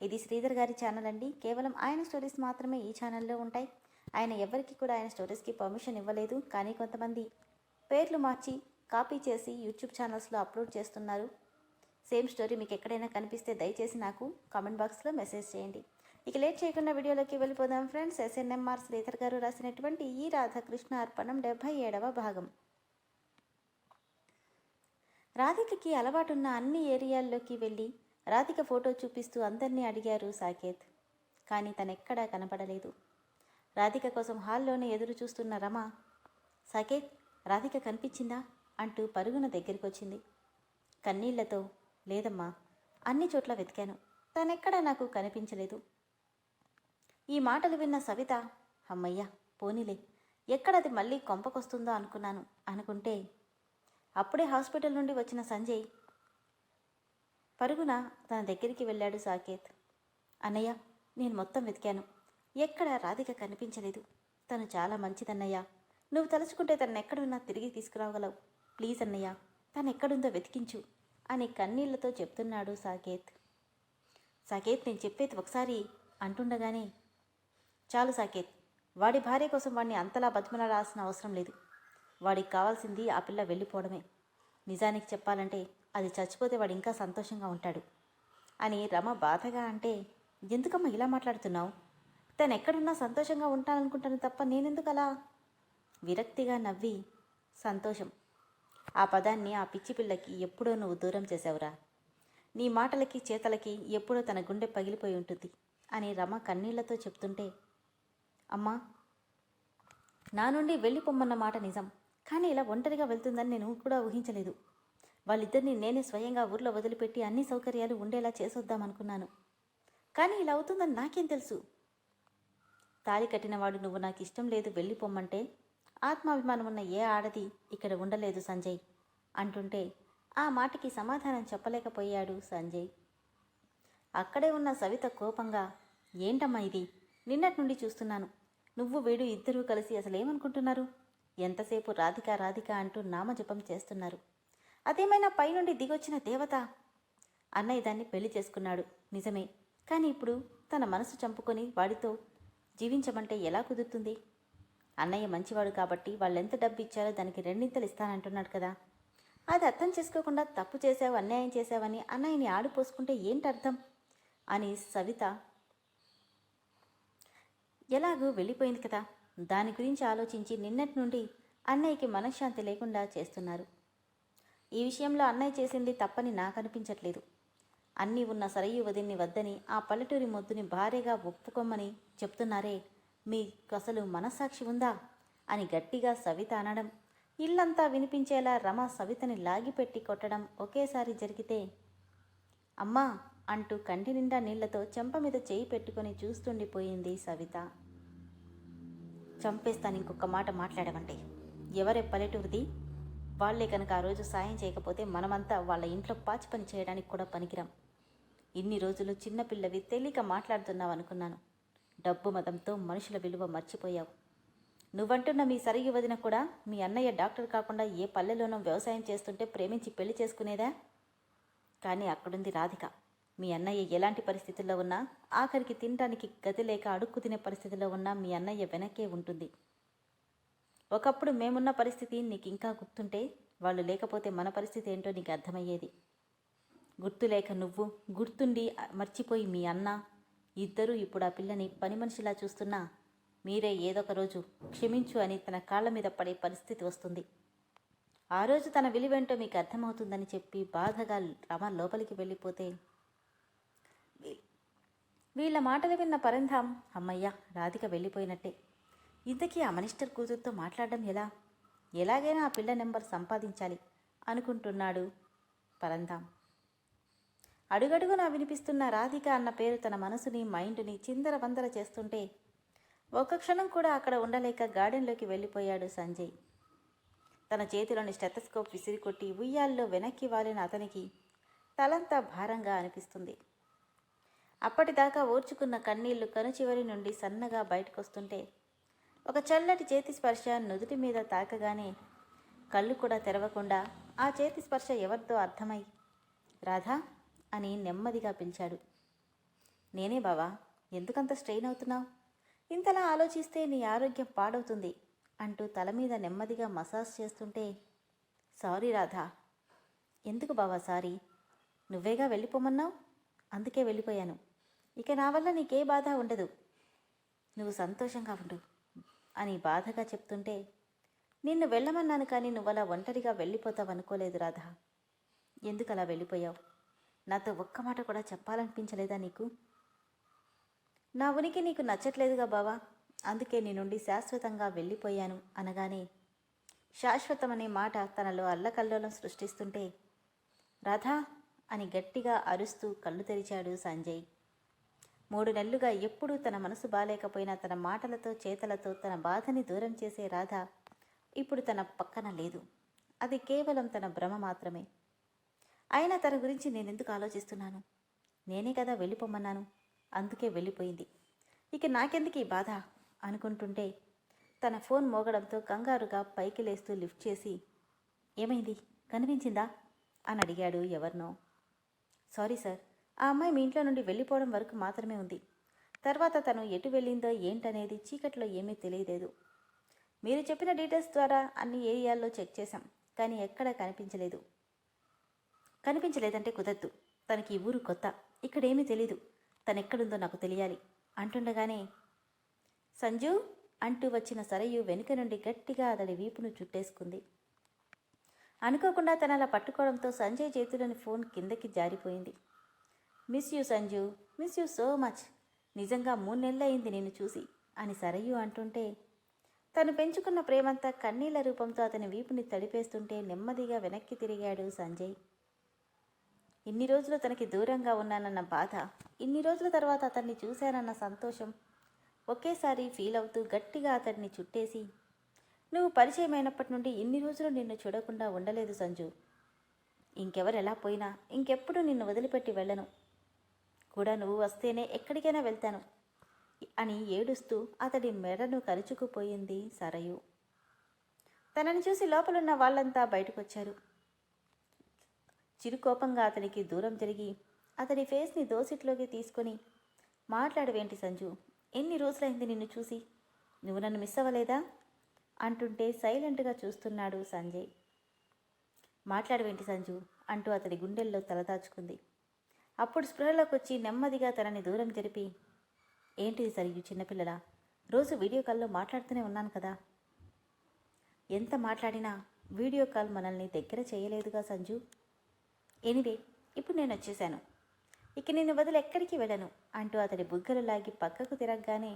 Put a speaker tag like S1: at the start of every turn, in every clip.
S1: ఇది శ్రీధర్ గారి ఛానల్ అండి. కేవలం ఆయన స్టోరీస్ మాత్రమే ఈ ఛానల్లో ఉంటాయి. ఆయన ఎవరికి కూడా ఆయన స్టోరీస్కి పర్మిషన్ ఇవ్వలేదు. కానీ కొంతమంది పేర్లు మార్చి కాపీ చేసి యూట్యూబ్ ఛానల్స్లో అప్లోడ్ చేస్తున్నారు. సేమ్ స్టోరీ మీకు ఎక్కడైనా కనిపిస్తే దయచేసి నాకు కామెంట్ బాక్స్లో మెసేజ్ చేయండి. ఇక లేట్ చేయకుండా వీడియోలోకి వెళ్ళిపోదాం ఫ్రెండ్స్. ఎస్ఎన్ఎంఆర్ శ్రీధర్ గారు రాసినటువంటి ఈ రాధాకృష్ణ అర్పణం డెబ్భై ఏడవ భాగం. రాధికకి అలవాటున్న అన్ని ఏరియాల్లోకి వెళ్ళి రాధిక ఫోటో చూపిస్తూ అందరినీ అడిగారు సాకేత్. కానీ తనెక్కడా కనపడలేదు. రాధిక కోసం హాల్లోనే ఎదురు చూస్తున్న రమ సాకేత్ రాధిక కనిపించిందా? అంటూ పరుగున దగ్గరికి వచ్చింది కన్నీళ్ళతో లేదమ్మా అన్ని చోట్ల వెతికాను. తనెక్కడా నాకు కనిపించలేదు. ఈ మాటలు విన్న సవిత అమ్మయ్య పోనీలే. ఎక్కడది మళ్ళీ కొంపకొస్తుందో అనుకున్నాను. అనుకుంటే అప్పుడే హాస్పిటల్ నుండి వచ్చిన సంజయ్ పరుగున తన దగ్గరికి వెళ్ళాడు సాకేత్. అన్నయ్య నేను మొత్తం వెతికాను. ఎక్కడ రాధిక కనిపించలేదు. తను చాలా మంచిదన్నయ్య. నువ్వు తలుచుకుంటే తను ఎక్కడున్నా తిరిగి తీసుకురాగలవు. ప్లీజ్ అన్నయ్య తను ఎక్కడుందో వెతికించు అని కన్నీళ్ళతో చెప్తున్నాడు సాకేత్. సాకేత్ నేను చెప్పేది ఒకసారి అంటుండగానే చాలు సాకేత్. వాడి భార్య కోసం వాడిని అంతలా బతిమలాడాల్సిన అవసరం లేదు. వాడికి కావాల్సింది ఆ పిల్ల వెళ్ళిపోవడమే. నిజానికి చెప్పాలంటే అది చచ్చిపోతే వాడు ఇంకా సంతోషంగా ఉంటాడు. అని రమ బాధగా అంటే ఎందుకమ్మా ఇలా మాట్లాడుతున్నావు? తను ఎక్కడున్నా సంతోషంగా ఉంటాననుకుంటాను తప్ప నేనెందుకు అలా విరక్తిగా నవ్వి సంతోషం. ఆ పదాన్ని ఆ పిచ్చి పిల్లకి ఎప్పుడో నువ్వు దూరం చేసావురా నీ మాటలకి చేతలకి ఎప్పుడో తన గుండె పగిలిపోయి ఉంటుంది అని రమ కన్నీళ్ళతో చెప్తుంటే అమ్మా నా నుండి వెళ్ళిపోమ్మన్న మాట నిజం. కానీ ఇలా ఒంటరిగా వెళ్తుందని నేను కూడా ఊహించలేదు. వాళ్ళిద్దరిని నేనే స్వయంగా ఊర్లో వదిలిపెట్టి అన్ని సౌకర్యాలు ఉండేలా చేసొద్దామనుకున్నాను కానీ ఇలా అవుతుందని నాకేం తెలుసు. తాళి కట్టినవాడు నువ్వు నాకు ఇష్టం లేదు వెళ్ళిపోమ్మంటే ఆత్మాభిమానం ఉన్న ఏ ఆడది ఇక్కడ ఉండలేదు సంజయ్ అంటుంటే ఆ మాటకి సమాధానం చెప్పలేకపోయాడు సంజయ్. అక్కడే ఉన్న సవిత కోపంగా ఏంటమ్మా ఇది? నిన్నటి నుండి చూస్తున్నాను. నువ్వు వీడు ఇద్దరూ కలిసి అసలేమనుకుంటున్నారు? ఎంతసేపు రాధిక రాధిక అంటూ నామజపం చేస్తున్నారు. అదేమైనా పైనుండి దిగొచ్చిన దేవత? అన్నయ్య దాన్ని పెళ్ళి చేసుకున్నాడు. నిజమే. కానీ ఇప్పుడు తన మనసు చంపుకొని వాడితో జీవించమంటే ఎలా కుదురుతుంది? అన్నయ్య మంచివాడు కాబట్టి వాళ్ళెంత డబ్బు ఇచ్చారో దానికి రెండింతలు ఇస్తానంటున్నాడు కదా. అది అర్థం చేసుకోకుండా తప్పు చేసావు అన్యాయం చేసావని అన్నయ్యని ఆడిపోసుకుంటే ఏంటి అర్థం అని సవిత ఎలాగూ వెళ్ళిపోయింది కదా. దాని గురించి ఆలోచించి నిన్నటి నుండి అన్నయ్యకి మనశ్శాంతి లేకుండా చేస్తున్నారు. ఈ విషయంలో అన్నయ్య చేసింది తప్పని నాకు అనిపించట్లేదు అన్నీ ఉన్న సరయ్య వదిన్ని వద్దని ఆ పల్లెటూరి మొద్దుని భారీగా ఒప్పుకోమని చెప్తున్నారే మీకు అసలు మనస్సాక్షి ఉందా? అని గట్టిగా సవిత అనడం ఇల్లంతా వినిపించేలా రమ సవితని లాగిపెట్టి కొట్టడం ఒకేసారి జరిగితే అమ్మా అంటూ కంటి నిండా నీళ్ళతో చెంప మీద చేయి పెట్టుకొని చూస్తుండిపోయింది సవిత. చంపేస్తాను ఇంకొక మాట మాట్లాడమంటే ఎవరే పల్లెటూరిది? వాళ్ళే కనుక ఆ రోజు సాయం చేయకపోతే మనమంతా వాళ్ళ ఇంట్లో పాచి పని చేయడానికి కూడా పనికిరాం. ఇన్ని రోజులు చిన్నపిల్లవి తెలియక మాట్లాడుతున్నావు అనుకున్నాను. డబ్బు మతంతో మనుషుల విలువ మర్చిపోయావు. నువ్వంటున్న మీ సరిగి వదిన కూడా మీ అన్నయ్య డాక్టర్ కాకుండా ఏ పల్లెలోనో వ్యవసాయం చేస్తుంటే ప్రేమించి పెళ్ళి చేసుకునేదా? కానీ అక్కడుంది రాధిక. మీ అన్నయ్య ఎలాంటి పరిస్థితుల్లో ఉన్నా ఆఖరికి తినడానికి గది లేక అడుక్కు తినే పరిస్థితిలో ఉన్నా మీ అన్నయ్య వెనకే ఉంటుంది. ఒకప్పుడు మేమున్న పరిస్థితి నీకు ఇంకా గుర్తుంటే వాళ్ళు లేకపోతే మన పరిస్థితి ఏంటో నీకు అర్థమయ్యేది. గుర్తులేక నువ్వు గుర్తుండి మర్చిపోయి మీ అన్న ఇద్దరూ ఇప్పుడు ఆ పిల్లని పని మనిషిలా చూస్తున్నా మీరే ఏదొక రోజు క్షమించు అని తన కాళ్ళ మీద పడే పరిస్థితి వస్తుంది. ఆ రోజు తన విలువేంటో మీకు అర్థమవుతుందని చెప్పి బాధగా రమ లోపలికి వెళ్ళిపోతే వీళ్ళ మాటలు విన్న పరంధాం అమ్మయ్య రాధిక వెళ్ళిపోయినట్టే. ఇంతకీ ఆ మినిస్టర్ కూతురుతో మాట్లాడడం ఎలా? ఎలాగైనా ఆ పిల్ల నెంబర్ సంపాదించాలి అనుకుంటున్నాడు పరంధాం అడుగడుగునా వినిపిస్తున్న రాధిక అన్న పేరు తన మనసుని మైండ్ని చిందరవందర చేస్తుంటే ఒక్క క్షణం కూడా అక్కడ ఉండలేక గార్డెన్లోకి వెళ్ళిపోయాడు సంజయ్. తన చేతిలోని స్టెథస్కోప్ విసిరికొట్టి ఉయ్యాల్లో వెనక్కి వాలిన అతనికి తలంతా భారంగా అనిపిస్తుంది. అప్పటిదాకా ఓర్చుకున్న కన్నీళ్ళు కనుచివరి నుండి సన్నగా బయటకొస్తుంటే ఒక చల్లటి చేతి స్పర్శ నుదుటి మీద తాకగానే కళ్ళు కూడా తెరవకుండా ఆ చేతి స్పర్శ ఎవరితో అర్థమై రాధా అని నెమ్మదిగా పిలిచాడు. నేనే బావా ఎందుకంత స్ట్రెయిన్ అవుతున్నావు? ఇంతలా ఆలోచిస్తే నీ ఆరోగ్యం పాడవుతుంది అంటూ తల మీద నెమ్మదిగా మసాజ్ చేస్తుంటే సారీ రాధా. ఎందుకు బావా సారీ? నువ్వేగా వెళ్ళిపోమన్నావు? అందుకే వెళ్ళిపోయాను. ఇక నా వల్ల నీకే బాధ ఉండదు. నువ్వు సంతోషంగా ఉండు. అని బాధగా చెప్తుంటే నిన్ను వెళ్ళమన్నాను కానీ నువ్వు అలా ఒంటరిగా వెళ్ళిపోతావు అనుకోలేదు రాధా. ఎందుకు అలా వెళ్ళిపోయావు? నాతో ఒక్క మాట కూడా చెప్పాలనిపించలేదా నీకు? నా ఉనికి నీకు నచ్చట్లేదుగా బావా. అందుకే నీ నుండి శాశ్వతంగా వెళ్ళిపోయాను అనగానే శాశ్వతమనే మాట తనలో అల్లకల్లోలం సృష్టిస్తుంటే రాధా అని గట్టిగా అరుస్తూ కళ్ళు తెరిచాడు సంజయ్. మూడు నెలలుగా ఎప్పుడూ తన మనసు బాలేకపోయినా తన మాటలతో చేతలతో తన బాధని దూరం చేసే రాధ ఇప్పుడు తన పక్కన లేదు. అది కేవలం తన భ్రమ మాత్రమే. అయినా తన గురించి నేనెందుకు ఆలోచిస్తున్నాను? నేనే కదా వెళ్ళిపోమన్నాను. అందుకే వెళ్ళిపోయింది. ఇక నాకెందుకు ఈ బాధ? అనుకుంటుంటే తన ఫోన్ మోగడంతో కంగారుగా పైకి లేస్తూ లిఫ్ట్ చేసి ఏమైంది? కనిపించిందా? అని అడిగాడు ఎవరినో. సారీ సార్ ఆ అమ్మాయి మీ ఇంట్లో నుండి వెళ్ళిపోవడం వరకు మాత్రమే ఉంది. తర్వాత తను ఎటు వెళ్ళిందో ఏంటనేది చీకట్లో ఏమీ తెలియలేదు. మీరు చెప్పిన డీటెయిల్స్ ద్వారా అన్ని ఏరియాల్లో చెక్ చేశాం కానీ ఎక్కడా కనిపించలేదు. కనిపించలేదంటే కుదరదు. తనకి ఈ ఊరు కొత్త. ఇక్కడేమీ తెలీదు. తనెక్కడుందో నాకు తెలియాలి. అంటుండగానే సంజు అంటూ వచ్చిన సరయు వెనుక నుండి గట్టిగా అతడి వీపును చుట్టేసుకుంది. అనుకోకుండా తన అలా పట్టుకోవడంతో సంజయ్ చేతిలోని ఫోన్ కిందకి జారిపోయింది. Miss you Sanju miss you so much. నిజంగా మూడు నెలలయింది నిన్ను చూసి అని సరయు అంటుంటే తను పెంచుకున్న ప్రేమంతా కన్నీళ్ళ రూపంతో అతని వీపుని తడిపేస్తుంటే నెమ్మదిగా వెనక్కి తిరిగాడు సంజయ్. ఇన్ని రోజులు తనకి దూరంగా ఉన్నానన్న బాధ ఇన్ని రోజుల తర్వాత అతన్ని చూశానన్న సంతోషం ఒకేసారి ఫీల్ అవుతూ గట్టిగా అతన్ని చుట్టేసి నువ్వు పరిచయమైనప్పటి నుండి ఇన్ని రోజులు నిన్ను చూడకుండా ఉండలేదు సంజు. ఇంకెవరు ఎలా పోయినా ఇంకెప్పుడు నిన్ను వదిలిపెట్టి వెళ్ళను. కూడా నువ్వు వస్తేనే ఎక్కడికైనా వెళ్తాను అని ఏడుస్తూ అతడి మెడను కరుచుకుపోయింది సరయు. తనని చూసి లోపలున్న వాళ్ళంతా బయటకొచ్చారు. చిరుకోపంగా అతనికి దూరం జరిగి అతడి ఫేస్ని దోసిట్లోకి తీసుకొని మాట్లాడవేంటి సంజు ఎన్ని రోజులైంది నిన్ను చూసి? నువ్వు నన్ను మిస్ అవ్వలేదా? అంటుంటే సైలెంట్గా చూస్తున్నాడు సంజయ్. మాట్లాడవేంటి సంజు? అంటూ అతడి గుండెల్లో తలదాచుకుంది. అప్పుడు స్పృహలోకి వచ్చి నెమ్మదిగా తనని దూరం జరిపి ఏంటిది సరియు చిన్నపిల్లల రోజు వీడియో కాల్లో మాట్లాడుతూనే ఉన్నాను కదా. ఎంత మాట్లాడినా వీడియో కాల్ మనల్ని దగ్గర చేయలేదుగా సంజు. ఎనివే ఇప్పుడు నేను వచ్చేసాను. ఇక నేను వదిలి ఎక్కడికి వెళ్ళను అంటూ అతడి బుగ్గలు లాగి పక్కకు తిరగగానే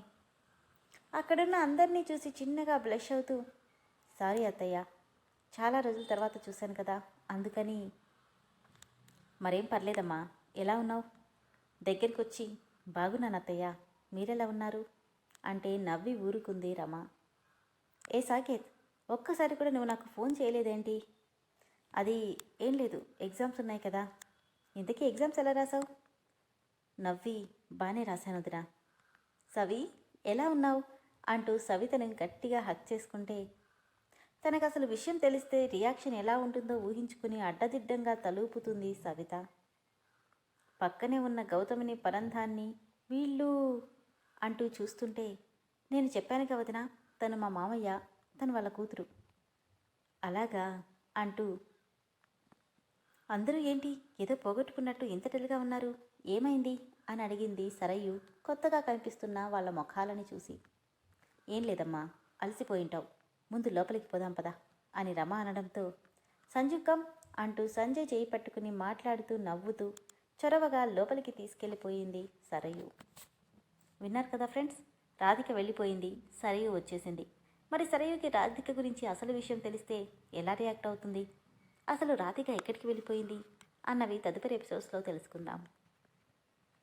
S1: అక్కడున్న అందరినీ చూసి చిన్నగా బ్లష్ అవుతూ సారీ అత్తయ్య చాలా రోజుల తర్వాత చూశాను కదా అందుకని మరేం పర్లేదమ్మా. ఎలా ఉన్నావు? దగ్గరికి వచ్చి బాగున్నాను అత్తయ్య మీరెలా ఉన్నారు? అంటే నవ్వి ఊరుకుంది రమ. ఏ సాకేత్ ఒక్కసారి కూడా నువ్వు నాకు ఫోన్ చేయలేదేంటి? అది ఏం లేదు ఎగ్జామ్స్ ఉన్నాయి కదా. ఇంతకీ ఎగ్జామ్స్ ఎలా రాసావు? నవ్వి బాగానే రాశాను వదినా సవి ఎలా ఉన్నావు? అంటూ సవితను గట్టిగా హక్ చేసుకుంటే తనకు అసలు విషయం తెలిస్తే రియాక్షన్ ఎలా ఉంటుందో ఊహించుకుని అడ్డదిడ్డంగా తలూపుతుంది సవిత. పక్కనే ఉన్న గౌతమిని పరంధాన్ని వీళ్ళు అంటూ చూస్తుంటే నేను చెప్పాను కవదినా తను మా మామయ్య తను వాళ్ళ కూతురు. అలాగా అంటూ అందరూ ఏంటి ఏదో పోగొట్టుకున్నట్టు ఇంత టెలుగా ఉన్నారు? ఏమైంది? అని అడిగింది సరయు కొత్తగా కనిపిస్తున్న వాళ్ళ ముఖాలని చూసి. ఏం లేదమ్మా అలసిపోయింటావు. ముందు లోపలికి పోదాం పదా అని రమ అనడంతో సంజుకం అంటూ సంజయ్ చేయి పట్టుకుని మాట్లాడుతూ నవ్వుతూ చొరవగా లోపలికి తీసుకెళ్ళిపోయింది సరయు. విన్నారు కదా ఫ్రెండ్స్? రాధిక వెళ్ళిపోయింది. సరయు వచ్చేసింది. మరి సరయుకి రాధిక గురించి అసలు విషయం తెలిస్తే ఎలా రియాక్ట్ అవుతుంది? అసలు రాధిక ఎక్కడికి వెళ్ళిపోయింది? అన్నవి తదుపరి ఎపిసోడ్స్లో తెలుసుకుందాం.